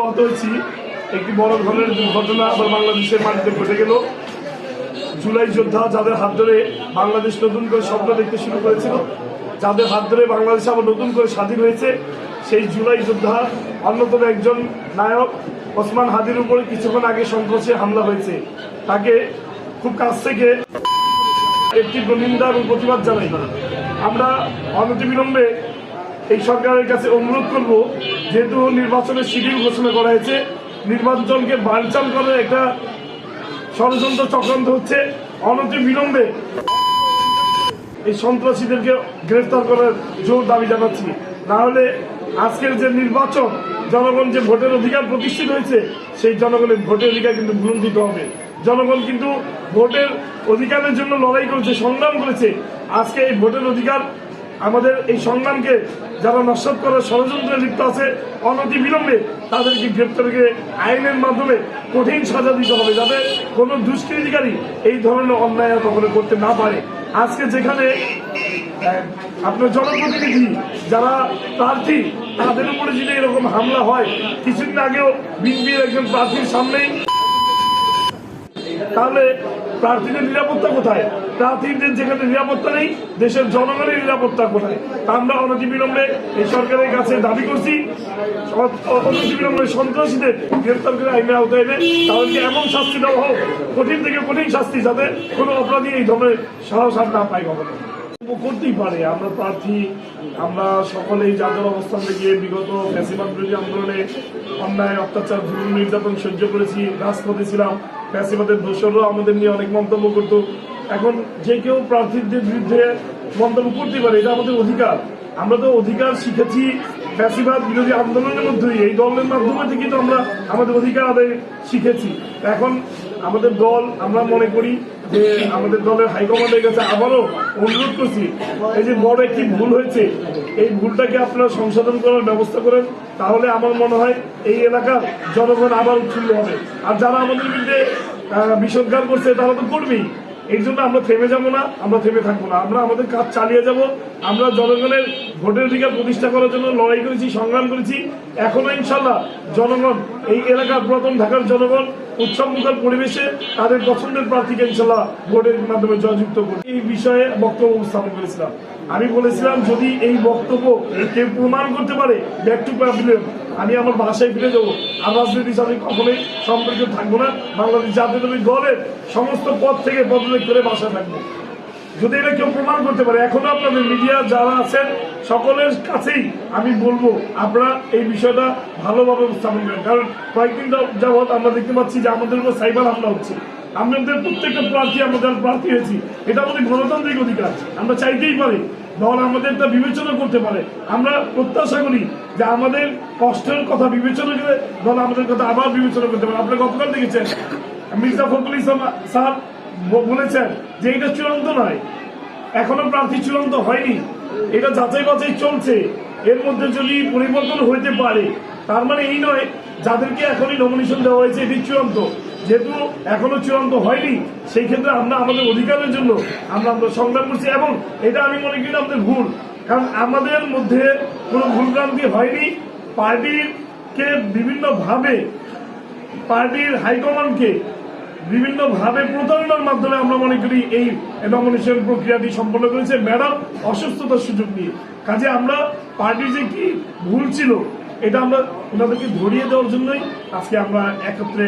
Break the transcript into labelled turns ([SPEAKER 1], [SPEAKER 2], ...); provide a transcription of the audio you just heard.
[SPEAKER 1] মত হয়েছি। একটি বড় ধরনের দুর্ঘটনা আবার বাংলাদেশের মাটিতে ঘটে গেল। জুলাই যোদ্ধা যাদের হাত ধরে বাংলাদেশ নতুন করে স্বপ্ন দেখতে শুরু করেছিল, যাদের হাত ধরে বাংলাদেশ আবার নতুন করে স্বাধীন হয়েছে, সেই জুলাই যোদ্ধা অন্যতম একজন নায়ক ওসমান হাদির উপরে কিছুক্ষণ আগে সন্ত্রাসী হামলা হয়েছে। তাকে খুব কাছ থেকে একটি নিন্দা এবং প্রতিবাদ জানাই। আমরা অনতিবিলম্বে এই সরকারের কাছে অনুরোধ করব যেহেতু নির্বাচনের শিডিউল ঘোষণা করা হয়েছে, নির্বাচনকে বানচাল করার একটা ষড়যন্ত্র চক্রান্ত হচ্ছে, অনতি বিলম্বে এই সন্ত্রাসীদেরকে গ্রেফতার করার জোর দাবি জানাচ্ছি। না হলে আজকের যে নির্বাচন, জনগণ যে ভোটের অধিকার প্রতিষ্ঠিত হয়েছে, সেই জনগণের ভোটের অধিকার কিন্তু ভুলন্তিত হবে। জনগণ কিন্তু ভোটের অধিকারের জন্য লড়াই করেছে, সংগ্রাম করেছে। আজকে এই ভোটের অধিকার আমাদের এই সংগ্রামকে যারা নস্বাত করার ষড়যন্ত্রে লিপ্ত আছে, অনতি বিলম্বে তাদেরকে গ্রেপ্তারকে আইনের মাধ্যমে কঠিন সাজা দিতে হবে যাতে কোনো দুষ্কৃতিকারী এই ধরনের অন্যায় কখনো করতে না পারে। আজকে যেখানে আপনার জনপ্রতিনিধি যারা প্রার্থী, তাদের উপরে যদি এরকম হামলা হয়, কিছুদিন আগেও বিএনপির একজন প্রার্থীর সামনেই, তাহলে প্রার্থীদের নিরাপত্তা কোথায়? প্রার্থীদের যেখানে নিরাপত্তা নেই, দেশের জনগণের নিরাপত্তা কোথায়? আমরা অনতি অনতিবিলম্বে এই সরকারের কাছে দাবি করছি অনতিবিলম্বে সন্ত্রাসীদের গ্রেফতার করে আইনের আওতায় এনে তাদেরকে এমন শাস্তি দেওয়া হোক, কঠিন থেকে কঠিন শাস্তি যাতে কোনো অপরাধী এই ধরনের সাহস আর না পায় কখনো। করতেই পারে। আমরা প্রার্থী, আমরা সকলেই যাদের অবস্থান থেকে বিগত ফ্যাসিবাদ বিরোধী আন্দোলনে অন্যায়, অত্যাচার, জুলুম, নির্যাতন সহ্য করেছি, রাজপথে ছিলাম, ফ্যাসিবাদের দোষরও আমাদের নিয়ে অনেক মন্তব্য করত। এখন যে কেউ প্রার্থীদের বিরুদ্ধে মন্তব্য করতে পারে, এটা আমাদের অধিকার। আমরা তো অধিকার শিখেছি ফ্যাসিবাদ বিরোধী আন্দোলনের মধ্যেই এই দলের মাধ্যমে থেকে তো আমরা আমাদের অধিকার আদায় শিখেছি। এখন আমাদের দল, আমরা মনে করি যে আমাদের দলের হাইকমান্ডের কাছে আবারও অনুরোধ করছি, এই যে বড় একটি ভুল হয়েছে, এই ভুলটাকে আপনারা সংশোধন করার ব্যবস্থা করেন, তাহলে আমার মনে হয় এই এলাকার জনগণ আবার উৎফুল্ল হবে। আর যারা আমাদের বিরুদ্ধে বিষোদ্গার করছে, তারা তো করবেই। এই জন্য আমরা থেমে যাব না, আমরা থেমে থাকব না। আমরা আমাদের কাজ চালিয়ে যাব। আমরা জনগণের ভোটের অধিকার প্রতিষ্ঠা করার জন্য লড়াই করেছি, সংগ্রাম করেছি। এখনও ইনশাল্লাহ জনগণ, এই এলাকার পুরাতন ঢাকার জনগণ উৎসব মুখর পরিবেশে তাদের পছন্দের প্রার্থীকে ইনশাল্লাহ ভোটের মাধ্যমে জয়যুক্ত করবে। এই বিষয়ে বক্তব্য উপস্থাপন করেছিলাম। আমি বলেছিলাম, যদি এই বক্তব্য কেউ প্রমাণ করতে পারে ব্যাক টু প্যাভিলিয়ন আমি আমার বাসায় ফিরে যাব। আর রাজনীতির সাথে কখনোই সম্পর্কে থাকব না। বাংলাদেশ জাতীয় দলের সমস্ত পদ থেকে পদত্যাগ করে বাসায় থাকব। যদি এটা কেউ প্রমাণ করতে পারে, এখনও আপনাদের মিডিয়া যারা আছেন, সকলের কাছেই আমি বলব, আপনারা এই বিষয়টা ভালোভাবে উপস্থাপন করেন। কারণ কয়েকদিন যাবৎ আমরা দেখতে পাচ্ছি যে আমাদের উপর সাইবার হামলা হচ্ছে। আমাদের প্রত্যেকটা প্রার্থী, আমরা প্রার্থী হয়েছি, এটা আমাদের গণতান্ত্রিক অধিকার। আমরা চাইতেই পারি দল আমাদের তা বিবেচনা করতে পারে। আমরা প্রত্যাশা করি যে আমাদের কষ্টের কথা বিবেচনা করে দল আমাদের কথা আবার বিবেচনা করতে পারে। আপনারা গতকাল দেখেছেন, মির্জা ফখরুল ইসলাম স্যার বলেছেন যে এটা চূড়ান্ত নয়। এখনও প্রার্থী চূড়ান্ত হয়নি। এটা যাচাই বাছাই চলছে। এর মধ্যে যদি পরিবর্তন হইতে পারে, তার মানে এই নয়, যাদেরকে এখনই নমিনেশন দেওয়া হয়েছে, এটি চূড়ান্ত। যেহেতু এখনও চূড়ান্ত হয়নি, সেই ক্ষেত্রে আমরা আমাদের অধিকারের জন্য আমরা আমরা সংগ্রাম করছি এবং এটা আমি মনে করি আমাদের ভুল। কারণ আমাদের মধ্যে কোনো ভুলভ্রান্তি হয়নি। পার্টিকে বিভিন্নভাবে, পার্টির হাইকমান্ডকে বিভিন্নভাবে প্রতারণার মাধ্যমে আমরা মনে করি এই নমিনেশন প্রক্রিয়াটি সম্পন্ন করেছে। ম্যাডাম, অসুস্থতার সুযোগ নিয়ে। কাজে আমরা পার্টির যে কি ভুল ছিল, এটা আমরা ওনাদেরকে ধরিয়ে দেওয়ার জন্যই আজকে আমরা একত্রে